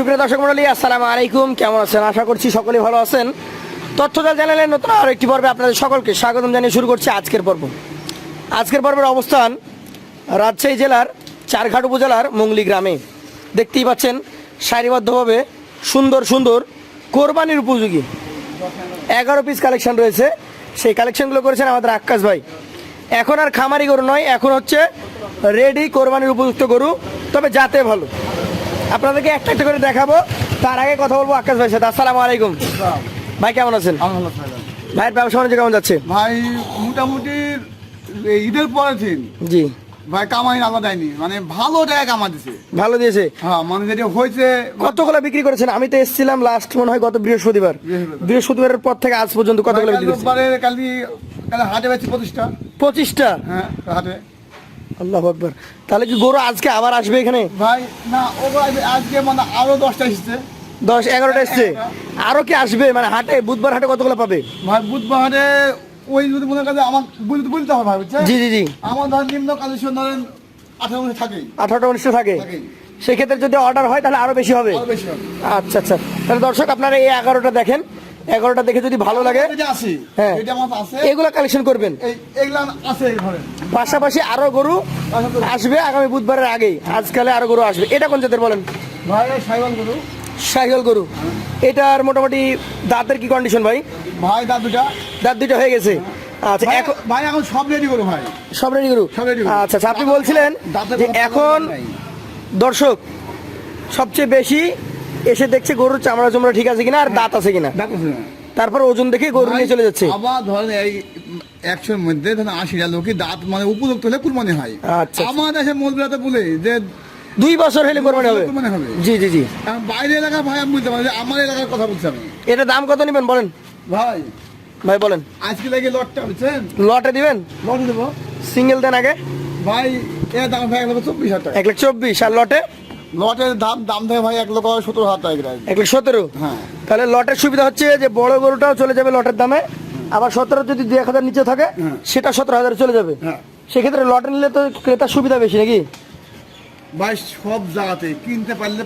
সুপ্রিয় দর্শক মন্ডলী আসসালামু আলাইকুম। কেমন আছেন? আশা করছি সকলেই ভালো আছেন। তথ্যজাল চ্যানেলের নতুন আরও একটি পর্বে আপনাদের সকলকে স্বাগতম জানিয়ে শুরু করছি আজকের পর্ব। আজকের পর্বের অবস্থান রাজশাহী জেলার চারঘাট উপজেলার মুংলি গ্রামে। দেখতেই পাচ্ছেন, সারিবদ্ধভাবে সুন্দর সুন্দর কোরবানির উপযোগী। এগারো পিস কালেকশন রয়েছে। সেই কালেকশনগুলো করেছেন আমাদের আক্কাশ ভাই। এখন আর খামারি গরু নয়, এখন হচ্ছে রেডি কোরবানির উপযুক্ত গরু, তবে যাতে ভালো। আপনাদেরকে একটা একটা করে দেখাবো। তার আগে কথা বলব আকাশ ভাইয়ের সাথে। আসসালামু আলাইকুম। ভাই কেমন আছেন? ভাইয়ের ব্যবসা বাণিজ্য কেমন যাচ্ছে? ভাই মোটামুটি ঈদের পরের দিন জি। ভাই কামাই আলাদা দেয়নি মানে ভালো জায়গায় কামা দিছে। ভালো দিয়েছে? হ্যাঁ মানে যেটা হয়েছে কতগুলো বিক্রি করেছেন? আমি তো এসেছিলাম লাস্ট মনে হয় গত বৃহস্পতিবার। বৃহস্পতিবার। বৃহস্পতিবারের পর থেকে আজ পর্যন্ত কতগুলো বিক্রি করেছেন? রোববারে কালি কালি হাটে বেশি প্রতিষ্ঠা পঁচিশটা? হ্যাঁ হাটে। আল্লাহ আকবর। তাহলে কি গরু আজকে আবার আসবে এখানে? ভাই না ও আজকে মানে আরও দশটা এসেছে। দশ এগারোটা এসছে? আরও কি আসবে? মানে হাটে বুধবার হাটে কতগুলো পাবে? ভাই বুধবার হাটে ওই যদি মনে কাজে আমার বলতে বলতে হবে ভাই জি জি জি। আমার ধরেন নিম্ন কালেকশন ধরেন আঠারো মধ্যে থাকেই। আঠারোটা উনিশশো থাকে? সেক্ষেত্রে যদি অর্ডার হয় তাহলে আরও বেশি হবে? বেশি আচ্ছা আচ্ছা। তাহলে দর্শক আপনারা এই এগারোটা দেখেন। এগারোটা দেখে যদি ভালো লাগে হ্যাঁ। এগুলো কালেকশন করবেন। এই এগুলা আছে পাশাপাশি আরও গরু আসবে আগামী বুধবারের আগেই। আজকালে আরও গরু আসবে। এটা কোন জাতের বলেন? ভাই সাইবাল গরু। এটার মোটামুটি দাঁতের কি কন্ডিশন ভাই? ভাই দাদুটা দাঁত দুটো হয়ে গেছে। আচ্ছা এখন ভাই এখন সব রেডি করো ভাই। সব রেডি গরু। আচ্ছা আচ্ছা আপনি বলছিলেন যে এখন দর্শক সবচেয়ে বেশি এসে দেখছে গরুর চামড়া চামড়া ঠিক আছে কিনা আর দাঁত আছে কিনা? দাঁত আছে। না। তারপর ওজন দেখে গরু নিয়ে চলে যাচ্ছে। আবার ধরেন এই একশোর মধ্যে ধরেন আশিটা লোকই দাঁত মানে উপযুক্ত হলে কুরবানি হয়। আচ্ছা। আমার দেশে মজুরাতে বলে যে দুই বছর হলে কোরবানি হবে। জি জি জি। বাইরে এলাকা ভাই আমি বলতে পারি আমার এলাকার কথা বলছি আমি। এটা দাম কত নেবেন বলেন? ভাই। ভাই বলেন। আজকে লাগে লটটা বুঝছেন? লটে দিবেন? লট দেবো। সিঙ্গেল দেন আগে? ভাই এর দাম ভাই এক চব্বিশ হাজার টাকা। এক লাখ চব্বিশ আর লটে? লটের দাম দাম থাকে ভাই এক লক্ষ সত্তর হাজার টাকা এক লাখ সতেরো হ্যাঁ। তাহলে লটের সুবিধা হচ্ছে যে বড় গরুটাও চলে যাবে লটের দামে আবার সতেরো যদি এক হাজার নিচে থাকে হ্যাঁ। সেটা সতেরো হাজার চলে যাবে। হ্যাঁ। সেক্ষেত্রে লটে নিলে তো ক্রেতার সুবিধা বেশি নাকি? ভাই সব জায়গাতে কিনতে পারলে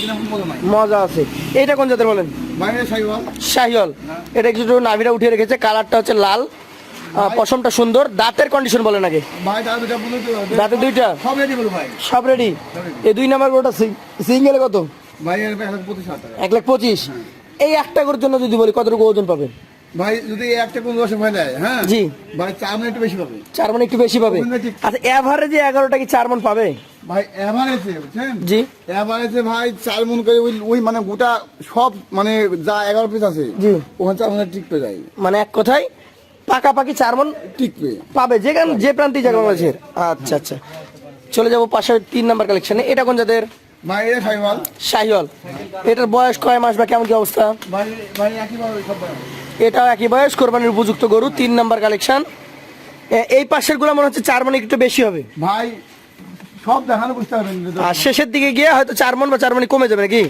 কিনা মজা নাই। মজা আছে। এইটা কোন জাতের বলেন? ভাই সাইওয়াল শাহিওল এটা একটু নাভিটা উঠিয়ে রেখেছে কালারটা হচ্ছে লাল। পশমটা সুন্দর। দাঁতের কন্ডিশন বলেন আগে। দাঁতে দুইটা সব রেডি এই দুই নাম্বার গরুটা সিঙ্গেল কত? এক লাখ পঁচিশ এই একটা গরুর জন্য যদি বলি কতটুকু ওজন পাবেন ভাই যদি একটা কোন দশে ভাই দেয় হ্যাঁ? জি। ভাই চার মন একটু বেশি পাবে। চার মন একটু বেশি পাবে। আচ্ছা এভারেজে এগারোটা কি চার মন পাবে? ভাই এভারেজে বুঝছেন? জি। এভারেজে ভাই চার মন করে ওই ওই মানে গোটা সব মানে যা এগারো পিস আছে জি। ওখানে চার মনে যায়। মানে এক কথায় পাকাপাকি চার মন টিকবে। পাবে যেখানে যে প্রান্তিক জায়গা বাংলাদেশের। আচ্ছা আচ্ছা। চলে যাব পাশে তিন নাম্বার কালেকশনে এটা কোন শাহিওয়াল এটার বয়স কয় মাস বা কেমন কি অবস্থা। এটাও একই বয়স কোরবানির উপযুক্ত গরু তিন নাম্বার কালেকশন এই পাশেরগুলো মনে হচ্ছে চার মন একটু বেশি হবে। ভাই সব দেখানো বুঝতে পারবেন আর শেষের দিকে গিয়ে হয়তো চার মন বা চার মনি কমে যাবে নাকি?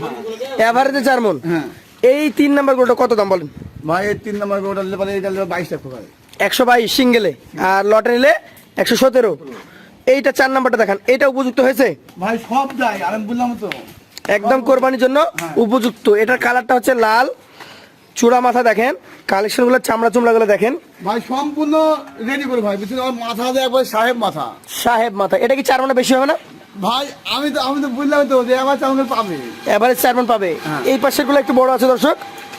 এভারেজে চার মন। হ্যাঁ। এই তিন নাম্বার গরুটা কত দাম বলেন? তিন নম্বর গোটা নিলে পারে এটা নিলে বাইশ টাকা। একশো বাইশ সিঙ্গেলে আর লটে নিলে একশো সতেরো। এইটা চার নাম্বারটা দেখান এটা উপযুক্ত হয়েছে? ভাই সব যায় আর আমি বললাম তো। একদম কোরবানির জন্য উপযুক্ত। এটার কালারটা হচ্ছে লাল। চূড়া মাথা দেখেন কালেকশনগুলো চামড়া চুমড়া গুলো দেখেন। ভাই সম্পূর্ণ রেডি করে ভাই বুঝছেন? আমার মাথা দিয়ে একবার সাহেব মাথা। সাহেব মাথা। এটা কি চার মনে বেশি হবে না? ভাই আমি তো আমি তো বুঝলাম তো যে আমার পাবে। এভারেজ চার পাবে। হ্যাঁ। এই পাশেরগুলো একটু বড় আছে দর্শক।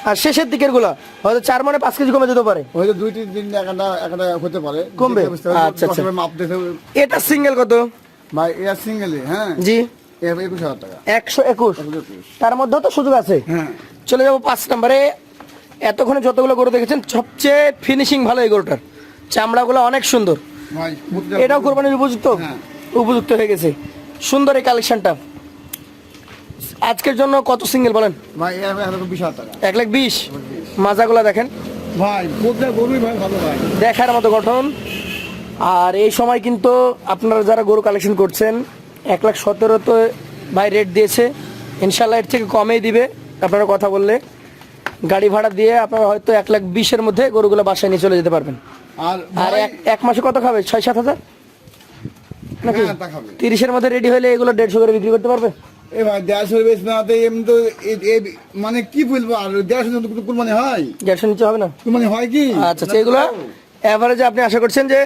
আর শেষের দিকেরগুলো হয়তো চার মনে পাঁচ কেজি কমে যেতে পারে। হয়তো দুই তিন দিন একটা একটা হতে পারে। কমবে? আচ্ছা, আচ্ছা। মাপ দেখে এটা সিঙ্গেল কত? ভাই এটা সিঙ্গেল হ্যাঁ? জি। একুশ একশো। তার মধ্যেও তো সুযোগ আছে। হ্যাঁ। চলে যাব পাঁচ নম্বরে। এতক্ষণে যতগুলো গরু দেখেছেন সবচেয়ে ফিনিশিং ভালো এই গরুটার। চামড়াগুলো অনেক সুন্দর। এটাও কোরবানির উপযুক্ত? হ্যাঁ। উপযুক্ত হয়ে গেছে। সুন্দর এই কালেকশনটা আজকের জন্য কত সিঙ্গেল বলেন? ভাই এক লক্ষ বিশ হাজার টাকা। এক লাখ বিশ? মাজাগুলো দেখেন। ভাই গরুই ভাই ভালো ভাই। দেখার মতো গঠন। আর এই সময় কিন্তু আপনারা যারা গরু কালেকশন করছেন এক লাখ সতেরো তো ভাই রেট দিয়েছে। ইনশাল্লাহ এর থেকে কমেই দিবে আপনারা কথা বললে। গাড়ি ভাড়া দিয়ে আপনারা হয়তো এক লাখ বিশের মধ্যে গরুগুলো বাসায় নিয়ে চলে যেতে পারবেন। আর আর এক মাসে কত খাবে? ছয় সাত হাজার? নাকি? হ্যাঁ। তিরিশের মধ্যে রেডি হলে এগুলো দেড়শো করে বিক্রি করতে পারবে? এ ভাই দেড়শোর বেশ না তো এমনি তো মানে কি বলব আর দেড়শো কুরবানি হয়। দেড়শো নিচে হবে না? কুরবানি হয় কি? আচ্ছা আচ্ছা এগুলো এভারেজে আপনি আশা করছেন যে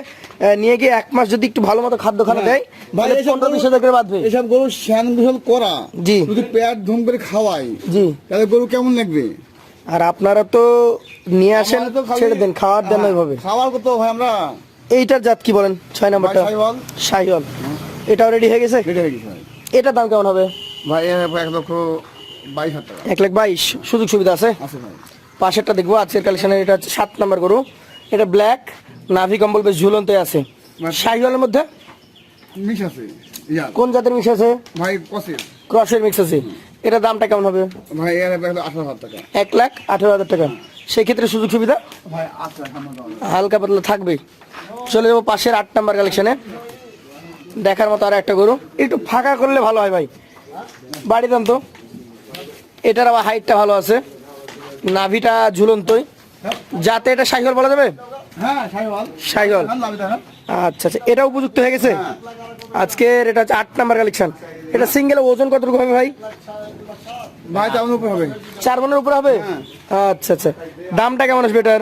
নিয়ে গিয়ে এক মাস যদি একটু ভালো মতো খাদ্য খানা দেয় ভাই পনেরো বিশ হাজার করে বাঁধবে। এসব গরু শ্যান গোসল করা জি। যদি পেট ধুম করে খাওয়াই। জি। তাহলে গরু কেমন লাগবে? আর আপনারা তো নিয়ে আসেন ছেড়ে দেন খাওয়ার দেন হ্যাঁ, ওইভাবে। খাওয়ার কত ভাই আমরা? এইটার জাত কি বলেন? ছয় নাম্বারটা। শাহিওয়াল এটাও রেডি হয়ে গেছে? এটার দাম কেমন হবে? ভাই এক লক্ষ বাইশ হাজার টাকা। এক লাখ বাইশ সুযোগ সুবিধা আছে? আছে ভাই। পাশেরটা দেখব আজকের কালেকশনের এটা হচ্ছে সাত নাম্বার গরু। এটা ব্ল্যাক নাভি কম্বল বেশ ঝুলন্ত আছে। শাহিওয়ালের মধ্যে? মিক্স আছে কোন জাতের মিক্স আছে? ভাই ক্রসের। মিক্স আছে। এটার দামটা কেমন হবে? ভাই এর এক আঠারো হাজার টাকা। এক লাখ আঠেরো হাজার টাকা। সেই ক্ষেত্রে সুযোগ সুবিধা? ভাই আচ্ছা। হালকা পাতলা থাকবে। চলে যাব পাশের আট নাম্বার কালেকশনে। দেখার মতো আর একটা গরু। একটু ফাঁকা করলে ভালো হয় ভাই। বাড়ি দাম তো। এটার আবার হাইটটা ভালো আছে। নাভিটা ঝুলন্তই। যাতে এটা সাইকেল বলা যাবে? হ্যাঁ সাইকেল হ্যাঁ। আচ্ছা আচ্ছা। এটা উপযুক্ত হয়ে গেছে? আজকের এটা হচ্ছে আট নাম্বার কালেকশন এটা সিঙ্গেল ওজন কতটুকু হবে ভাই? ভাই তেমন উপর হবে। চার মনের উপর হবে? আচ্ছা আচ্ছা। দামটা কেমন আসবে এটার?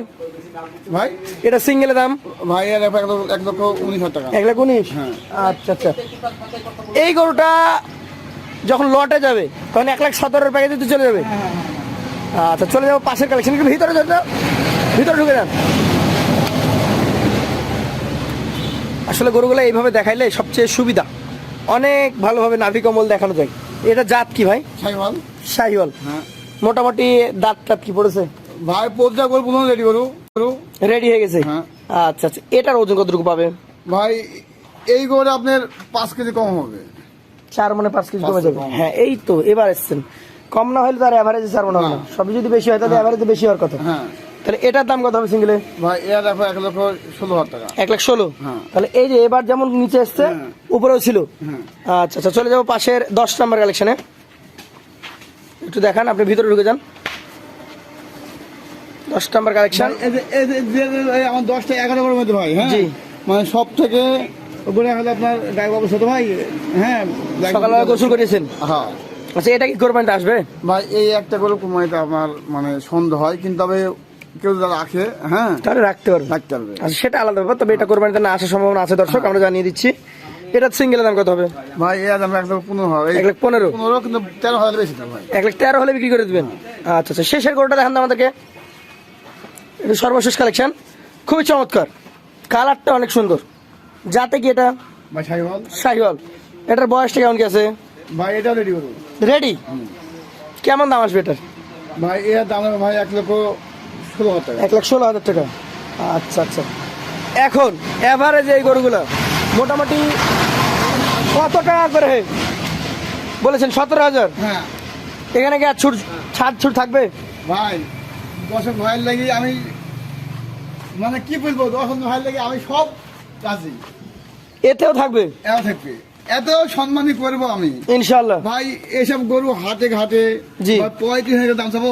ভাই? এটা সিঙ্গেলের দাম? ভাই এক লক্ষ উনিশ হাজার টাকা। এক লাখ উনিশ? হ্যাঁ। আচ্ছা আচ্ছা। এই গরুটা যখন লটে যাবে তখন এক লাখ সতেরোর প্যাকেজে তো চলে যাবে। আচ্ছা চলে যাব পাশের কালেকশন কিন্তু ভিতরে। ভিতরে ঢুকে যান। আসলে গরুগুলো এইভাবে দেখাইলে সবচেয়ে সুবিধা। অনেক ভালোভাবে নাভি কমল দেখানো যায়। এটা জাত কি ভাই? সাইওয়াল শাহিওয়াল। হ্যাঁ। মোটামুটি দাঁত টাত কি পড়েছে? ভাই পদ্মা গরু পুনঃ রেডি করু। রেডি হয়ে গেছে? হ্যাঁ। আচ্ছা আচ্ছা। এটার ওজন কতটুকু পাবে? ভাই এই গরু আপনার পাঁচ কেজি কম হবে। চার মনে পাঁচ কেজি কমে যাবে। হ্যাঁ এই তো এবার এসছেন। কম না হলে তার অ্যাভারেজে চার মনে হবে না। সবই যদি বেশি হয় তাহলে অ্যাভারেজে বেশি হওয়ার কথা। হ্যাঁ। তাহলে এটার দাম কত হবে সিঙ্গেলে ভাই এর দেখো এক লক্ষ ষোলো হাজার টাকা। এক লাখ ষোলো? হ্যাঁ। তাহলে এই যে এবার যেমন নিচে এসছে হ্যাঁ। উপরেও ছিল। আচ্ছা আচ্ছা চলে যাব পাশের দশ নাম্বার কালেকশনে একটু দেখান আপনি ভিতরে ঢুকে যান। দশ নাম্বার কালেকশন আমার দশটা এগারো মধ্যে ভাই হ্যাঁ? মানে সব থেকে ওপরে হলো আপনার গায়ে বাবু ছোট ভাই হ্যাঁ সকালবেলা গোসল করেছেন হ্যাঁ। আচ্ছা এটা কি কোরবানিতে আসবে? ভাই এই একটা গরু কুমাইতে আমার মানে সন্দেহ হয় কিন্তু তবে কেউ যদি রাখে হ্যাঁ তাহলে রাখতে পারবে। রাখতে পারবে। আচ্ছা সেটা আলাদা ব্যাপার তবে এটা কোরবানিতে না আসার সম্ভাবনা আছে দর্শক আমরা জানিয়ে দিচ্ছি। এটা সিঙ্গেলের দাম কত হবে? ভাই এর দাম এক পনেরো হয় এক লাখ পনেরো। পনেরো কিন্তু তেরো হাজার বেশি দাম ভাই। এক লাখ তেরো হলে বিক্রি করে দিবেন। আচ্ছা আচ্ছা শেষের গরুটা দেখান আমাদেরকে। এটা সর্বশেষ কালেকশন খুবই চমৎকার। কালারটা অনেক সুন্দর। যাতে কি এটা? সাইবল শাহিওয়াল। এটার বয়সটা কেমন কি আছে? ভাই এটা রেডি করুন রেডি কেমন দাম আসবে এটার? ভাই এর দাম ভাই এক লক্ষ ষোলো হাজার টাকা। এক লাখ ষোলো হাজার টাকা। আচ্ছা আচ্ছা। এখন এভারেজ এই গরুগুলো মোটামুটি কত টাকা করে? বলেছেন সতেরো হাজার? হ্যাঁ। এখানে কি আর ছুট ছাড় ছুট থাকবে? ভাই দশক ভাইয়ের লাগি আমি মানে কি বলব দশক ভাইয়ের লাগি আমি সব রাজি। এতেও থাকবে? এও থাকবে। এত সম্মানই করব আমি। ইনশাল্লাহ ভাই এসব গরু হাটে ঘাটে জি। পঁয়ত্রিশ হাজার দাম চাবো?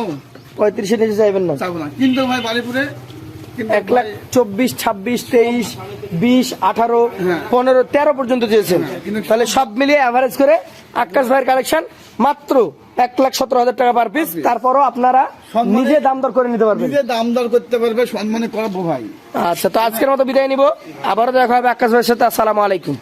নিচে চাইবেন না। চাবো না। কিন্তু ভাই কিন্তু এক লাখ চব্বিশ ছাব্বিশ তেইশ বিশ আঠারো হ্যাঁ। পনেরো তেরো পর্যন্ত হ্যাঁ, তাহলে সব মিলিয়ে অ্যাভারেজ করে আকাশ ভাইয়ের কালেকশন মাত্র এক লাখ সতেরো হাজার টাকা পার পিস তারপরও আপনারা নিজে দাম দর করে নিতে পারবেন। নিজে দাম দর করতে পারবে সম্মানে করাবো ভাই। আচ্ছা তো আজকের মতো বিদায় নিব। আবারও দেখা হবে আকাশ ভাইয়ের সাথে। আসসালামু আলাইকুম।